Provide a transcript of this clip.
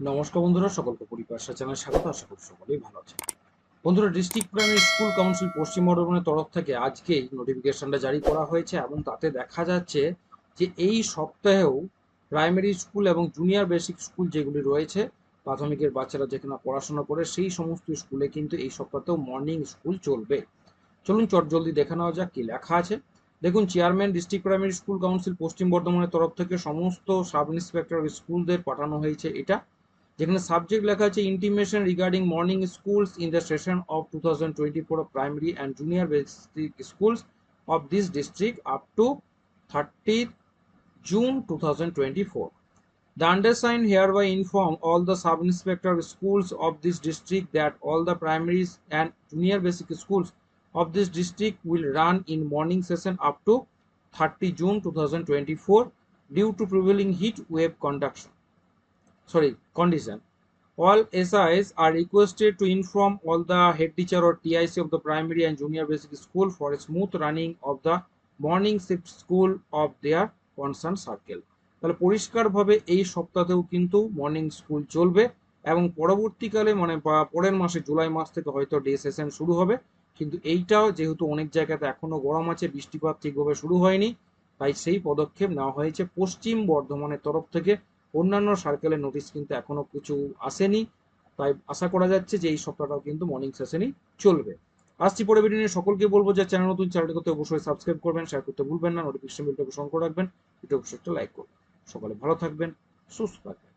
নমস্কার বন্ধুরা, সকলকে পরিপাশা চ্যানেল স্বাগত, আশা করি সকলেই ভালো আছে বন্ধুরা ডিস্ট্রিক্ট প্রাইমারি স্কুল কাউন্সিল পশ্চিম বর্ধমানের তরফ থেকে আজকেই নোটিফিকেশনটা জারি করা হয়েছে এবং তাতে দেখা যাচ্ছে যে এই সপ্তাহেও প্রাইমারি স্কুল এবং জুনিয়র বেসিক স্কুল যেগুলি রয়েছে, প্রাথমিকের বাচ্চারা যেখানে পড়াশোনা করে, সেই সমস্ত স্কুলে কিন্তু এই সপ্তাহতেও মর্নিং স্কুল চলবে। চলুন চট জলদি দেখে নেওয়া যাক কি লেখা আছে। দেখুন chairman district primary school council পশ্চিম বর্ধমানের তরফ থেকে সমস্ত সাব ইন্সপেক্টর স্কুলদের পাঠানো হয়েছে এটা। যেখানে সাবজেক্ট লেখা আছে intimation regarding morning schools in the session of two thousand twenty four of primary and junior basic schools of this district up to thirty June two thousand twenty four The undersigned hereby inform all the sub-inspector schools of this district that all the primaries and junior basic schools of this district will run in morning session up to 30 June 2024 due to prevailing heat wave conduction. Sorry, condition. All SIs are requested to inform all the head teacher or TIC of the primary and junior basic school for a smooth running of the morning shift school of their concerned circle. তাহলে পরিষ্কারভাবে এই সপ্তাহেও কিন্তু morning school চলবে এবং পরবর্তীকালে মানে পরের মাসে জুলাই মাস থেকে হয়তো ডে সেশন শুরু হবে কিন্তু এইটাও যেহেতু অনেক জায়গাতে এখনও গরম আছে বৃষ্টিপাত ঠিকভাবে শুরু হয়নি তাই সেই পদক্ষেপ নেওয়া হয়েছে পশ্চিম বর্ধমানের তরফ থেকে অন্যান্য সার্কেলের নোটিশ কিন্তু এখনও কিছু আসেনি। তাই আশা করা যাচ্ছে যে এই সপ্তাহটাও কিন্তু মর্নিং সেশনই চলবে। আসছি পরে ভিডিও নিয়ে। সকলকে বলব যে চ্যানেল নতুন চ্যানেলটি করতে অবশ্যই সাবস্ক্রাইব করবেন শেয়ার করতে ভুলবেন না নোটিফিকেশন বিলটা অবশ্যই রাখবেন। ভিডিও অবশ্যই একটা লাইক করবেন। সকলে ভালো থাকবেন, সুস্থ থাকবেন।